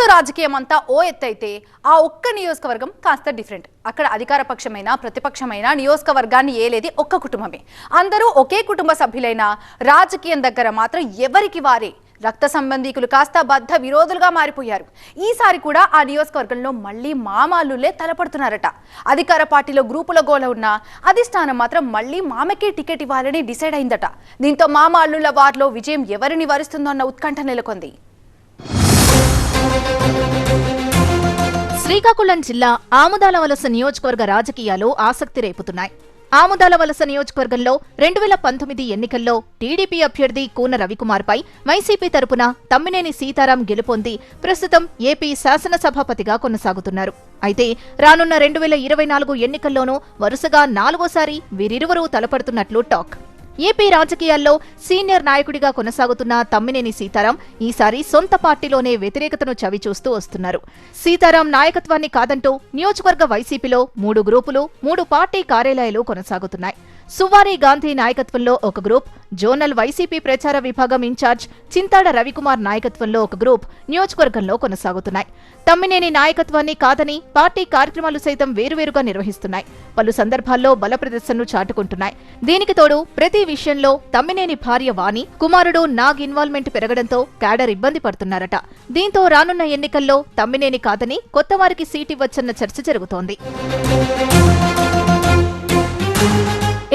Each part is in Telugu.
కర్నూలు రాజకీయం అంతా ఓ ఎత్తైతే ఆ ఒక్క నియోజకవర్గం కాస్త డిఫరెంట్ అక్కడ అధికార పక్షమైన ప్రతిపక్షమైన నియోజకవర్గాన్ని ఏలేది ఒక్క కుటుంబమే. అందరూ ఒకే కుటుంబ సభ్యులైన రాజకీయం దగ్గర మాత్రం ఎవరికి వారే? రక్త సంబంధీకులు కాస్త బద్ధ విరోధులుగా మారిపోయారు. ఈసారి కూడా ఆ నియోజకవర్గంలో మళ్ళీ మామాలులే తలపడుతున్నారట. అధికార పార్టీలో గ్రూపుల గోల ఉన్న అధిష్టానం మాత్రం మళ్ళీ మామకే టికెట్ ఇవ్వాలని డిసైడ్ అయిందట. దీంతో మామాలుల వారిలో విజయం ఎవరిని వరిస్తుందో అన్న ఉత్కంఠ నెలకొంది. శ్రీకాకుళం జిల్లా ఆముదాల వలస నియోజకవర్గ రాజకీయాలు ఆసక్తి రేపుతున్నాయి. ఆముదాల వలస నియోజకవర్గంలో రెండు వేల పంతొమ్మిది ఎన్నికల్లో టీడీపీ అభ్యర్థి కూన రవికుమార్పై వైసీపీ తరపున తమ్మినేని సీతారాం గెలుపొంది ప్రస్తుతం ఏపీ శాసనసభాపతిగా కొనసాగుతున్నారు. అయితే రానున్న రెండు వేల ఇరవై నాలుగు ఎన్నికల్లోనూ వరుసగా నాలుగోసారి వీరిరువురూ తలపడుతున్నట్లు టాక్. ఏపీ రాజకీయాల్లో సీనియర్ నాయకుడిగా కొనసాగుతున్న తమ్మినేని సీతారాం ఈసారి సొంత పార్టీలోనే వ్యతిరేకతను చవిచూస్తూ వస్తున్నారు. సీతారాం నాయకత్వాన్ని కాదంటూ నియోజకవర్గ వైసీపీలో మూడు గ్రూపులు మూడు పార్టీ కార్యాలయాలు కొనసాగుతున్నాయి. సువారి గాంధీ నాయకత్వంలో ఒక గ్రూప్ జోనల్ వైసీపీ ప్రచార విభాగం ఇన్ఛార్జ్ చింతాడ రవికుమార్ నాయకత్వంలో ఒక గ్రూప్ నియోజకవర్గంలో కొనసాగుతున్నాయి. తమ్మినేని నాయకత్వాన్ని కాదని పార్టీ కార్యక్రమాలు సైతం వేరువేరుగా నిర్వహిస్తున్నాయి. పలు సందర్భాల్లో బల ప్రదర్శనలు చాటుకుంటున్నాయి. దీనికి తోడు ప్రతి విషయంలో తమ్మినేని భార్య వాణి కుమారుడు నాగ్ ఇన్వాల్వ్మెంట్ పెరగడంతో క్యాడర్ ఇబ్బంది పడుతున్నారట. దీంతో రానున్న ఎన్నికల్లో తమ్మినేని కాదని కొత్తవారికి సీటివ్వచ్చన్న చర్చ జరుగుతోంది.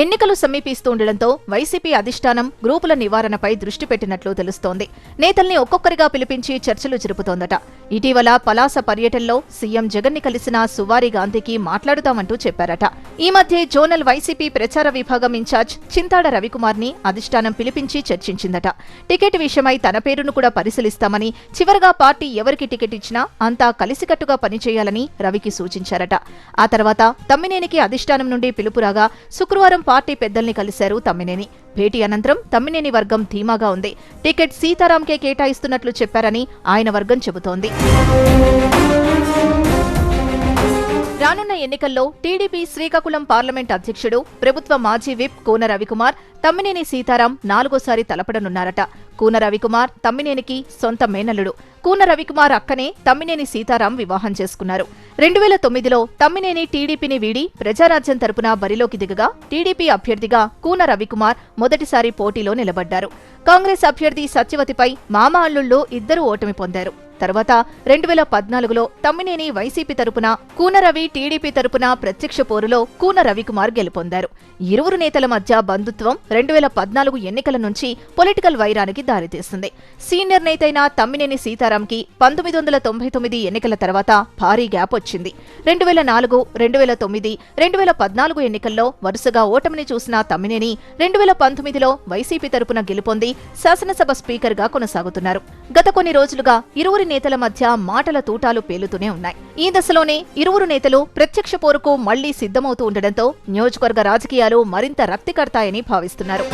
ఎన్నికలు సమీపిస్తుండటంతో వైసీపీ అధిష్టానం గ్రూపుల నివారణపై దృష్టి పెట్టినట్లు తెలుస్తోంది. నేతల్ని ఒక్కొక్కరిగా పిలిపించి చర్చలు జరుపుతోందట. ఇటీవల పలాస పర్యటనలో సీఎం జగన్ని కలిసిన సువారి గాంధీకి మాట్లాడుతామంటూ చెప్పారట. ఈ మధ్య జోనల్ వైసీపీ ప్రచార విభాగం ఇన్ఛార్జ్ చింతాడ రవికుమార్ని అధిష్టానం పిలిపించి చర్చించిందట. టికెట్ విషయమై తన పేరును కూడా పరిశీలిస్తామని చివరగా పార్టీ ఎవరికి టికెట్ ఇచ్చినా అంతా కలిసికట్టుగా పనిచేయాలని రవికి సూచించారట. ఆ తర్వాత తమ్మినేనికి అధిష్టానం నుండి పిలుపు రాగా శుక్రవారం పార్టీ పెద్దల్ని కలిశారు తమ్మినేని. భేటీ అనంతరం తమ్మినేని వర్గం ధీమాగా ఉంది. టికెట్ సీతారాంకే కేటాయిస్తున్నట్లు చెప్పారని ఆయన వర్గం చెబుతోంది. రానున్న ఎన్నికల్లో టీడీపీ శ్రీకాకుళం పార్లమెంట్ అధ్యక్షుడు ప్రభుత్వ మాజీ విప్ కూన రవికుమార్ తమ్మినేని సీతారాం నాలుగోసారి తలపడనున్నారట. కూన రవికుమార్ తమ్మినేనికి సొంత మేనల్లుడు. కూన రవికుమార్ అక్కనే తమ్మినేని సీతారాం వివాహం చేసుకున్నారు. రెండు వేల తొమ్మిదిలో తమ్మినేని టీడీపీని వీడి ప్రజారాజ్యం తరపున బరిలోకి దిగగా టీడీపీ అభ్యర్థిగా కూన రవికుమార్ మొదటిసారి పోటీలో నిలబడ్డారు. కాంగ్రెస్ అభ్యర్థి సత్యవతిపై మామ అల్లుళ్ళు ఇద్దరూ ఓటమి పొందారు. తర్వాత రెండు వేల పద్నాలుగులో తమ్మినేని వైసీపీ తరపున కూనరవి టీడీపీ తరపున ప్రత్యక్ష పోరులో కూన రవికుమార్ గెలుపొందారు. ఇరువురు నేతల మధ్య బంధుత్వం రెండు వేల పద్నాలుగు ఎన్నికల నుంచి పొలిటికల్ వైరానికి దారితీస్తుంది సీనియర్ నేతైన తమ్మినేని సీతారాంకి పంతొమ్మిది వందల తొంభై తొమ్మిది ఎన్నికల తర్వాత భారీ గ్యాప్ వచ్చింది. రెండు వేల నాలుగు రెండు వేల తొమ్మిది రెండు వేల పద్నాలుగు ఎన్నికల్లో వరుసగా ఓటమిని చూసిన తమ్మినేని రెండు వేల పంతొమ్మిదిలో వైసీపీ తరపున గెలుపొంది శాసనసభ స్పీకర్గా కొనసాగుతున్నారు. గత కొన్ని రోజులుగా ఇరువురి నేతల మధ్య మాటల తూటాలు పేలుతూనే ఉన్నాయి. ఈ దశలోనే ఇరువురు నేతలు ప్రత్యక్ష పోరుకు మళ్ళీ సిద్ధమవుతూ ఉండడంతో నియోజకవర్గ రాజకీయాలు మరింత రక్తికడతాయని భావిస్తున్నారు.